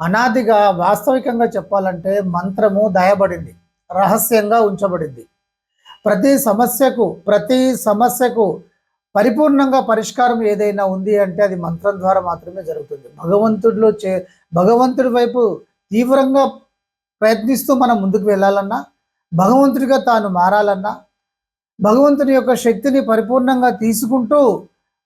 అనాదిగా వాస్తవికంగా చెప్పాలంటే మంత్రము దయబడింది రహస్యంగా ఉంచబడింది. ప్రతి సమస్యకు ప్రతి సమస్యకు పరిపూర్ణంగా పరిష్కారం ఏదైనా ఉంది అంటే అది మంత్రం ద్వారా మాత్రమే జరుగుతుంది. భగవంతుడిలో చే భగవంతుడి వైపు తీవ్రంగా ప్రయత్నిస్తూ మనం ముందుకు వెళ్ళాలన్నా భగవంతుడిగా తాను మారాలన్నా భగవంతుని యొక్క శక్తిని పరిపూర్ణంగా తీసుకుంటూ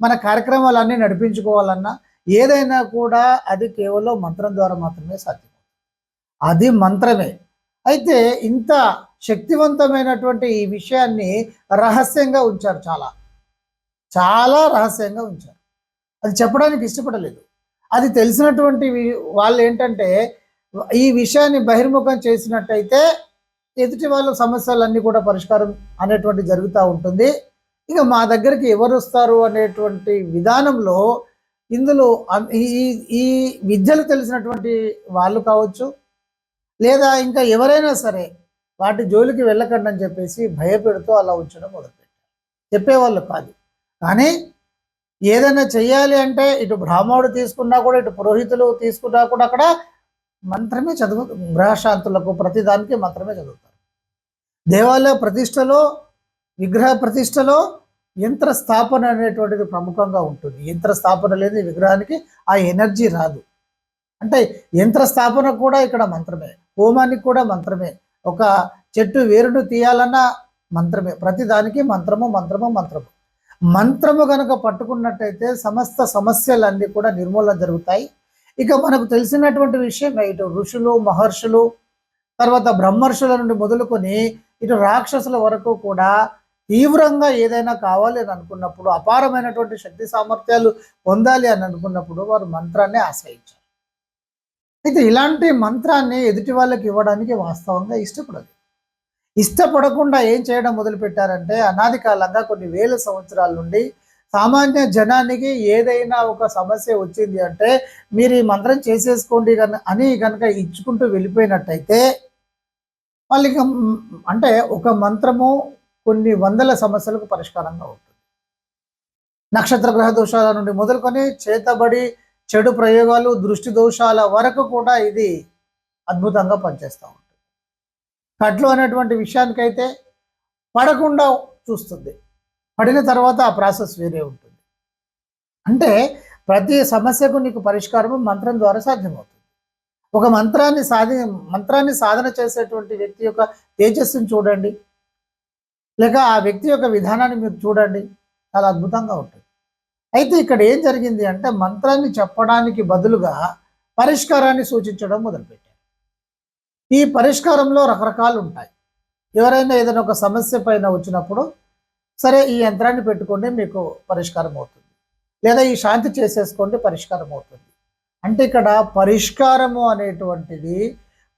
మన కార్యక్రమాలన్నీ నడిపించుకోవాలన్నా ఏదైనా కూడా అది కేవలం మంత్రం ద్వారా మాత్రమే సాధ్యం అది మంత్రమే. అయితే ఇంత శక్తివంతమైనటువంటి ఈ విషయాన్ని రహస్యంగా ఉంచారు చాలా. చాలా రహస్యంగా ఉంచారు. అది చెప్పడానికి ఇష్టపడలేదు. అది తెలిసినటువంటి వాళ్ళు ఏంటంటే ఈ విషయాన్ని బహిర్ముఖం చేసినట్టయితే ఎదుటి వాళ్ళ సమస్యలన్నీ కూడా పరిష్కారం అనేటువంటి జరుగుతూ ఉంటుంది. ఇక మా దగ్గరికి ఎవరు వస్తారు అనేటువంటి విధానంలో ఇందులో ఈ ఈ- ఈ విద్యలు తెలిసినటువంటి వాళ్ళు కావచ్చు లేదా ఇంకా ఎవరైనా సరే వాటి జోలికి వెళ్ళకండి అని చెప్పేసి భయపెడుతూ అలా ఉంచడం మొదలుపెట్టారు. చెప్పేవాళ్ళు కాదు. కానీ ఏదైనా చెయ్యాలి అంటే ఇటు బ్రాహ్మణుడు తీసుకున్నా కూడా ఇటు పురోహితులు తీసుకున్నా కూడా అక్కడ మంత్రమే చదువు గ్రహశాంతులకు ప్రతిదానికి మంత్రమే చదువుతారు. దేవాలయ ప్రతిష్టలో విగ్రహ ప్రతిష్టలో యంత్ర స్థాపన అనేటువంటిది ప్రముఖంగా ఉంటుంది. యంత్ర స్థాపన లేని విగ్రహానికి ఆ ఎనర్జీ రాదు. అంటే యంత్ర స్థాపన కూడా ఇక్కడ మంత్రమే. హోమానికి కూడా మంత్రమే. ఒక చెట్టు వేరును తీయాలన్నా మంత్రమే. ప్రతి దానికి మంత్రము మంత్రము మంత్రము. మంత్రము కనుక పట్టుకున్నట్టయితే సమస్త సమస్యలన్నీ కూడా నిర్మూలన జరుగుతాయి. ఇక మనకు తెలిసినటువంటి విషయం ఇటు ఋషులు మహర్షులు తర్వాత బ్రహ్మర్షుల నుండి మొదలుకొని ఇటు రాక్షసుల వరకు కూడా తీవ్రంగా ఏదైనా కావాలి అని అనుకున్నప్పుడు అపారమైనటువంటి శక్తి సామర్థ్యాలు పొందాలి అని అనుకున్నప్పుడు వారు మంత్రాన్ని ఆశ్రయించారు అయితే ఇలాంటి మంత్రాన్ని ఎదుటి వాళ్ళకి ఇవ్వడానికి వాస్తవంగా ఇష్టపడదు. ఇష్టపడకుండా ఏం చేయడం మొదలుపెట్టారంటే అనాది కాలంగా కొన్ని వేల సంవత్సరాల నుండి సామాన్య జనానికి ఏదైనా ఒక సమస్య వచ్చింది అంటే మీరు ఈ మంత్రం చేసేసుకోండి కనుక అని కనుక ఇచ్చుకుంటూ వెళ్ళిపోయినట్టయితే వాళ్ళకి అంటే ఒక మంత్రము కొన్ని వందల సమస్యలకు పరిష్కారంగా ఉంటుంది. నక్షత్ర గ్రహ దోషాల నుండి మొదలుకొని చేతబడి చెడు ప్రయోగాలు దృష్టి దోషాల వరకు కూడా ఇది అద్భుతంగా పనిచేస్తూ ఉంటుంది. కట్లు అనేటువంటి విషయానికైతే పడకుండా చూస్తుంది. పడిన తర్వాత ఆ ప్రాసెస్ వేరే ఉంటుంది. అంటే ప్రతి సమస్యకు నీకు పరిష్కారము మంత్రం ద్వారా సాధ్యమవుతుంది. ఒక మంత్రాన్ని సాధి మంత్రాన్ని సాధన చేసేటువంటి వ్యక్తి యొక్క తేజస్సుని చూడండి. లేక ఆ వ్యక్తి యొక్క విధానాన్ని మీరు చూడండి. చాలా అద్భుతంగా ఉంటుంది. అయితే ఇక్కడ ఏం జరిగింది అంటే మంత్రాన్ని చెప్పడానికి బదులుగా పరిష్కారాన్ని సూచించడం మొదలుపెట్టారు. ఈ పరిష్కారంలో రకరకాలు ఉంటాయి. ఎవరైనా ఏదైనా ఒక సమస్య పైన వచ్చినప్పుడు సరే ఈ యంత్రాన్ని పెట్టుకోండి మీకు పరిష్కారం అవుతుంది. లేదా ఈ శాంతి చేసేసుకోండి పరిష్కారం అవుతుంది. అంటే ఇక్కడ పరిష్కారము అనేటువంటిది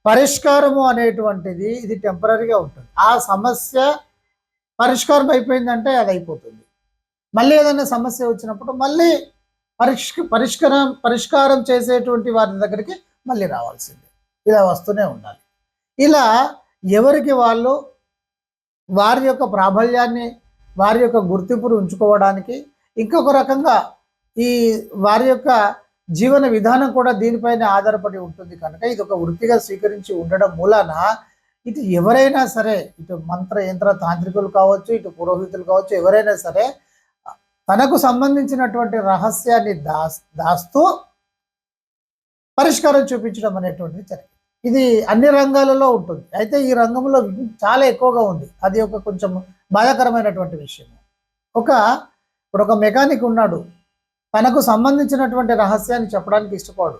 పరిష్కారము అనేటువంటిది ఇది టెంపరీగా ఉంటుంది. ఆ సమస్య పరిష్కారం అయిపోయిందంటే అది అయిపోతుంది మళ్ళీ ఏదైనా సమస్య వచ్చినప్పుడు మళ్ళీ పరిష్క పరిష్కారం పరిష్కారం చేసేటువంటి వారి దగ్గరికి మళ్ళీ రావాల్సిందే. ఇలా వస్తూనే ఉండాలి. ఇలా ఎవరికి వాళ్ళు వారి యొక్క ప్రాబల్యాన్ని వారి యొక్క గుర్తింపును ఉంచుకోవడానికి ఇంకొక రకంగా ఈ వారి యొక్క జీవన విధానం కూడా దీనిపైన ఆధారపడి ఉంటుంది కనుక ఇది ఒక వృత్తిగా స్వీకరించి ఉండడం మూలాన ఇటు ఎవరైనా సరే ఇటు మంత్ర యంత్ర తాంత్రికులు కావచ్చు ఇటు పురోహితులు కావచ్చు ఎవరైనా సరే తనకు సంబంధించినటువంటి రహస్యాన్ని దాస్ దాస్తూ పరిష్కారం చూపించడం అనేటువంటిది జరిగింది. ఇది అన్ని రంగాలలో ఉంటుంది. అయితే ఈ రంగంలో చాలా ఎక్కువగా ఉంది. అది ఒక కొంచెం బాధాకరమైనటువంటి విషయం ఒక ఇప్పుడు ఒక మెకానిక్ ఉన్నాడు. తనకు సంబంధించినటువంటి రహస్యాన్ని చెప్పడానికి ఇష్టపడు.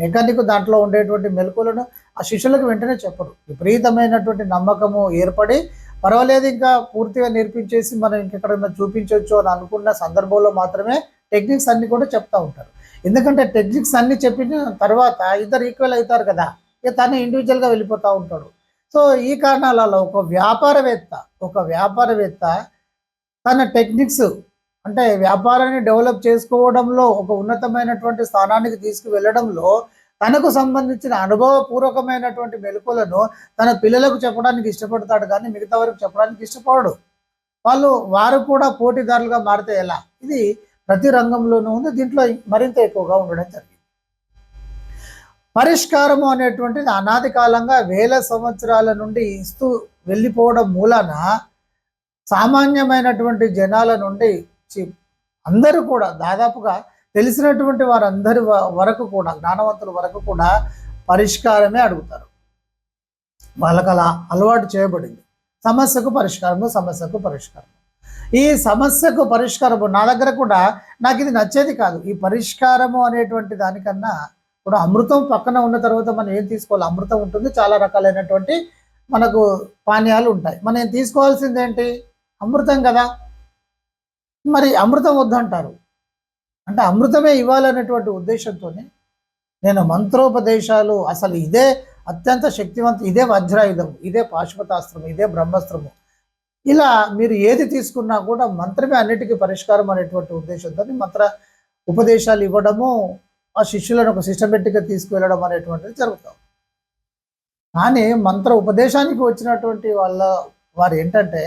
మెకానిక్ దాంట్లో ఉండేటువంటి మెలకులను ఆ శిష్యులకు వెంటనే చెప్పరు. విపరీతమైనటువంటి నమ్మకము ఏర్పడి పర్వాలేదు ఇంకా పూర్తిగా నేర్పించేసి మనం ఇంకెక్కడైనా చూపించవచ్చు అని అనుకున్న సందర్భంలో మాత్రమే టెక్నిక్స్ అన్ని కూడా చెప్తూ ఉంటారు. ఎందుకంటే టెక్నిక్స్ అన్ని చెప్పిన తర్వాత ఇద్దరు ఈక్వల్ అవుతారు కదా ఇక తను ఇండివిజువల్గా వెళ్ళిపోతూ ఉంటాడు. సో ఈ కారణాలలో ఒక వ్యాపారవేత్త ఒక వ్యాపారవేత్త తన టెక్నిక్స్ అంటే వ్యాపారాన్ని డెవలప్ చేసుకోవడంలో ఒక ఉన్నతమైనటువంటి స్థానానికి తీసుకువెళ్ళడంలో తనకు సంబంధించిన అనుభవపూర్వకమైనటువంటి మెలకులను తన పిల్లలకు చెప్పడానికి ఇష్టపడతాడు కానీ మిగతా వారికి చెప్పడానికి ఇష్టపడడు. వాళ్ళు వారు కూడా పోటీదారులుగా మారితే ఎలా? ఇది ప్రతి రంగంలోనూ ఉంది. దీంట్లో మరింత ఎక్కువగా ఉండడం జరిగింది. పరిష్కారము అనేటువంటిది అనాది కాలంగా వేల సంవత్సరాల నుండి ఇస్తూ వెళ్ళిపోవడం మూలాన సామాన్యమైనటువంటి జనాల నుండి అందరూ కూడా దాదాపుగా తెలిసినటువంటి వారందరి వ- వరకు కూడా జ్ఞానవంతుల వరకు కూడా పరిష్కారమే అడుగుతారు. వాళ్ళకు అలా అలవాటు చేయబడింది. సమస్యకు పరిష్కారము సమస్యకు పరిష్కారం ఈ సమస్యకు పరిష్కారము నా దగ్గర కూడా నాకు ఇది నచ్చేది కాదు. ఈ పరిష్కారము అనేటువంటి దానికన్నా ఇప్పుడు అమృతం పక్కన ఉన్న తర్వాత మనం ఏం తీసుకోవాలి? అమృతం ఉంటుంది. చాలా రకాలైనటువంటి మనకు పానీయాలు ఉంటాయి. మనం తీసుకోవాల్సిందేంటి? తీసుకోవాల్సింది ఏంటి అమృతం కదా. మరి అమృతం వద్దంటారు. అంటే అమృతమే ఇవ్వాలనేటువంటి ఉద్దేశంతోనే నేను మంత్రోపదేశాలు అసలు ఇదే అత్యంత శక్తివంత ఇదే వజ్రాయుధం ఇదే పాశుపతాస్త్రం ఇదే బ్రహ్మాస్త్రము. ఇలా మీరు ఏది తీసుకున్నా కూడా మంత్రమే అన్నిటికీ పరిష్కారం అనేటువంటి ఉద్దేశంతో మంత్ర ఉపదేశాలు ఇవ్వడము ఆ శిష్యులను ఒక సిస్టమేటిక్గా తీసుకువెళ్ళడం అనేటువంటిది జరుగుతాం. కానీ మంత్ర ఉపదేశానికి వచ్చినటువంటి వాళ్ళ వారు ఏంటంటే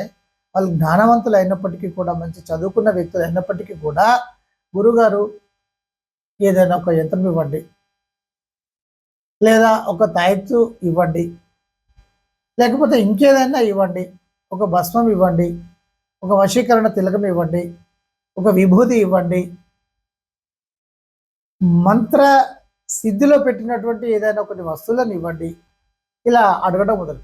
వాళ్ళు జ్ఞానవంతులు అయినప్పటికీ కూడా మంచి చదువుకున్న వ్యక్తులు అయినప్పటికీ కూడా గురుగారు ఏదైనా ఒక యంత్రం ఇవ్వండి. లేదా ఒక తాయెత్తు ఇవ్వండి. లేకపోతే ఇంకేదైనా ఇవ్వండి. ఒక భస్మం ఇవ్వండి. ఒక వశీకరణ తిలకం ఇవ్వండి. ఒక విభూతి ఇవ్వండి. మంత్ర సిద్ధిలో పెట్టినటువంటి ఏదైనా కొన్ని వస్తువులను ఇవ్వండి. ఇలా అడగడం మొదలు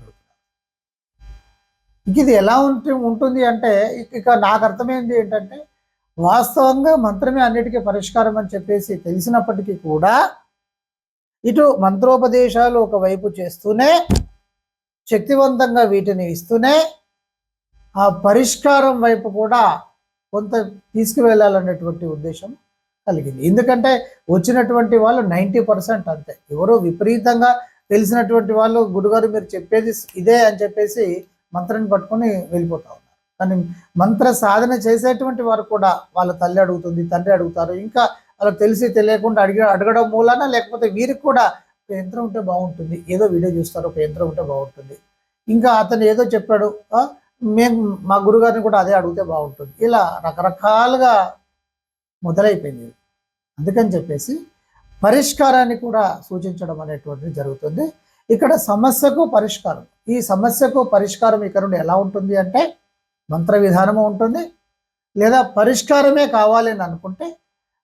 ఇది ఎలా ఉంటు ఉంటుంది అంటే ఇక- నాకు అర్థమైంది ఏంటంటే వాస్తవంగా మంత్రమే అన్నిటికీ పరిష్కారం అని చెప్పేసి తెలిసినప్పటికీ కూడా ఇటు మంత్రోపదేశాలు ఒకవైపు చేస్తూనే శక్తివంతంగా వీటిని ఇస్తూనే ఆ పరిష్కారం వైపు కూడా కొంత తీసుకువెళ్ళాలనేటువంటి ఉద్దేశం కలిగింది. ఎందుకంటే వచ్చినటువంటి వాళ్ళు నైంటీ పర్సెంట్ అంతే. ఎవరో విపరీతంగా తెలిసినటువంటి వాళ్ళు గురుగారు మీరు చెప్పేది ఇదే అని చెప్పేసి మంత్రాన్ని పట్టుకొని వెళ్ళిపోతా ఉన్నారు. కానీ మంత్ర సాధన చేసేటువంటి వారు కూడా వాళ్ళ తల్లి అడుగుతుంది తండ్రి అడుగుతారు. ఇంకా వాళ్ళకి తెలిసి తెలియకుండా అడిగి అడగడం మూలాన లేకపోతే వీరికి కూడా ఒక యంత్రం ఉంటే బాగుంటుంది. ఏదో వీడియో చూస్తారు ఒక యంత్రం ఉంటే బాగుంటుంది. ఇంకా అతను ఏదో చెప్పాడు మేము మా గురుగారిని కూడా అదే అడిగితే బాగుంటుంది. ఇలా రకరకాలుగా మొదలైపోయింది అందుకని చెప్పేసి పరిష్కారాన్ని కూడా సూచించడం అనేటువంటిది జరుగుతుంది. ఇక్కడ సమస్యకు పరిష్కారం. ఈ సమస్యకు పరిష్కారం ఇక్కడ నుండి ఎలా ఉంటుంది అంటే మంత్ర విధానము ఉంటుంది లేదా పరిష్కారమే కావాలి అని అనుకుంటే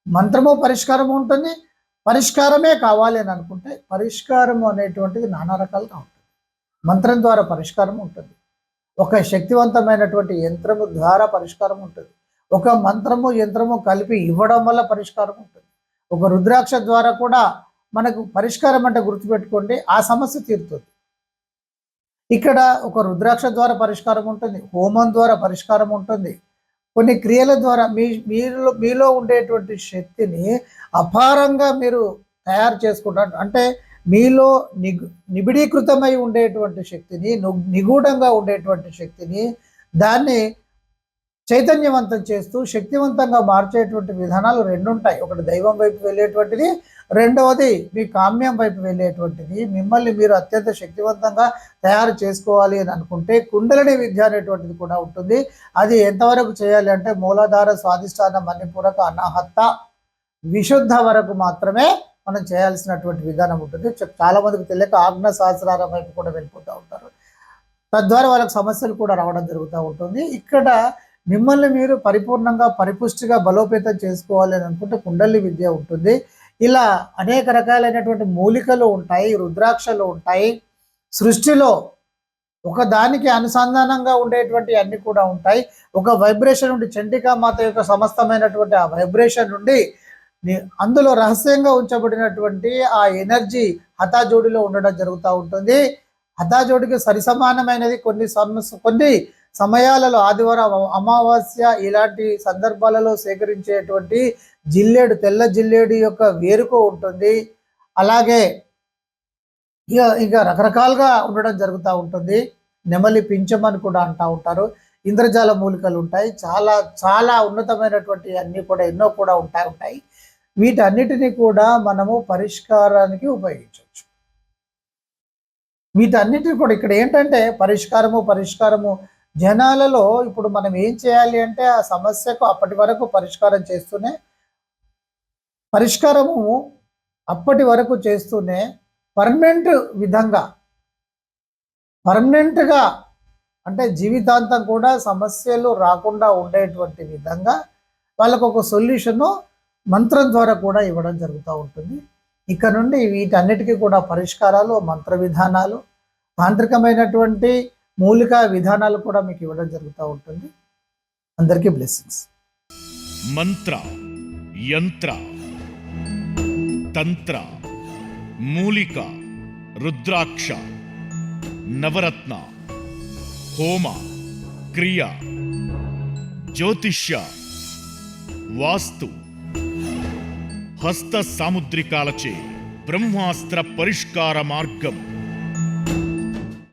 మంత్రము పరిష్కారం ఉంటుంది పరిష్కారమే కావాలి అని అనుకుంటే పరిష్కారము అనేటువంటిది నానా రకాలుగా ఉంటుంది. మంత్రం ద్వారా పరిష్కారం ఉంటుంది. ఒక శక్తివంతమైనటువంటి యంత్రము ద్వారా పరిష్కారం ఉంటుంది. ఒక మంత్రము యంత్రము కలిపి ఇవ్వడం వల్ల పరిష్కారం ఉంటుంది. ఒక రుద్రాక్ష ద్వారా కూడా మనకు పరిష్కారం అంటే గుర్తుపెట్టుకోండి ఆ సమస్య తీరుతుంది. ఇక్కడ ఒక రుద్రాక్ష ద్వారా పరిష్కారం ఉంటుంది హోమం ద్వారా పరిష్కారం ఉంటుంది. కొన్ని క్రియల ద్వారా మీ మీలో మీలో ఉండేటువంటి శక్తిని అపారంగా మీరు తయారు చేసుకుంటారు అంటే మీలో నిగు నిబిడీకృతమై ఉండేటువంటి శక్తిని నిగూఢంగా ఉండేటువంటి శక్తిని దాన్ని చైతన్యవంతం చేస్తూ శక్తివంతంగా మార్చేటువంటి విధానాలు రెండు ఉంటాయి ఒకటి దైవం వైపు వెళ్ళేటువంటిది రెండవది మీ కామ్యం వైపు వెళ్ళేటువంటిది. మిమ్మల్ని మీరు అత్యంత శక్తివంతంగా తయారు చేసుకోవాలి అని అనుకుంటే కుండలిని విద్య అనేటువంటిది కూడా ఉంటుంది. అది ఎంతవరకు చేయాలి అంటే మూలాధార స్వాధిష్టాన మణిపూరక అనాహత్త విశుద్ధ వరకు మాత్రమే మనం చేయాల్సినటువంటి విధానం ఉంటుంది. చాలామందికి తెలియక ఆజ్ఞ సహస్రారం వైపు కూడా వెళ్ళిపోతూ ఉంటారు. తద్వారా వాళ్ళకి సమస్యలు కూడా రావడం జరుగుతూ ఉంటుంది. ఇక్కడ మిమ్మల్ని మీరు పరిపూర్ణంగా పరిపుష్టిగా బలోపేతం చేసుకోవాలి అని అనుకుంటే కుండలి విద్య ఉంటుంది. ఇలా అనేక రకాలైనటువంటి మూలికలు ఉంటాయి రుద్రాక్షలు ఉంటాయి. సృష్టిలో ఒక దానికి అనుసంధానంగా ఉండేటువంటి అన్ని కూడా ఉంటాయి. ఒక వైబ్రేషన్ నుండి చండికా మాత యొక్క సమస్తమైనటువంటి ఆ వైబ్రేషన్ నుండి అందులో రహస్యంగా ఉంచబడినటువంటి ఆ ఎనర్జీ హతాజోడిలో ఉండడం జరుగుతూ ఉంటుంది. హతాజోడికి సరిసమానమైనది కొన్ని సమస్య కొన్ని సమయాలలో ఆదివారం అమావాస్య ఇలాంటి సందర్భాలలో సేకరించేటువంటి జిల్లేడు తెల్ల జిల్లేడు యొక్క వేరుక ఉంటుంది. అలాగే ఇక ఇక రకరకాలుగా ఉండడం జరుగుతూ ఉంటుంది. నెమలి పింఛమని అని కూడా అంటూ ఉంటారు. ఇంద్రజాల మూలికలు ఉంటాయి. చాలా చాలా ఉన్నతమైనటువంటి అన్నీ కూడా ఎన్నో కూడా ఉంటాయి ఉంటాయి. వీటన్నిటిని కూడా మనము పరిష్కారానికి ఉపయోగించవచ్చు. వీటన్నిటిని కూడా ఇక్కడ ఏంటంటే పరిష్కారము పరిష్కారము జనాలలో ఇప్పుడు మనం ఏం చేయాలి అంటే ఆ సమస్యకు అప్పటి వరకు పరిష్కారం చేస్తూనే పరిష్కారము అప్పటి వరకు చేస్తూనే పర్మనెంట్ విధంగా పర్మనెంట్గా అంటే జీవితాంతం కూడా సమస్యలు రాకుండా ఉండేటువంటి విధంగా వాళ్ళకు ఒక సొల్యూషను మంత్రం ద్వారా కూడా ఇవ్వడం జరుగుతూ ఉంటుంది. ఇక్కడ నుండి వీటన్నిటికీ కూడా పరిష్కారాలు మంత్ర విధానాలు తాంత్రికమైనటువంటి మూలిక విధానాలు కూడా మీకు ఇవ్వడం జరుగుతూ ఉంటుంది. అందరికీ బ్లెస్సింగ్స్ మంత్ర యంత్ర తంత్ర మూలిక రుద్రాక్ష నవరత్న హోమ క్రియ జ్యోతిష్య వాస్తు హస్త సాముద్రికాలచే బ్రహ్మాస్త్ర పరిష్కార మార్గం.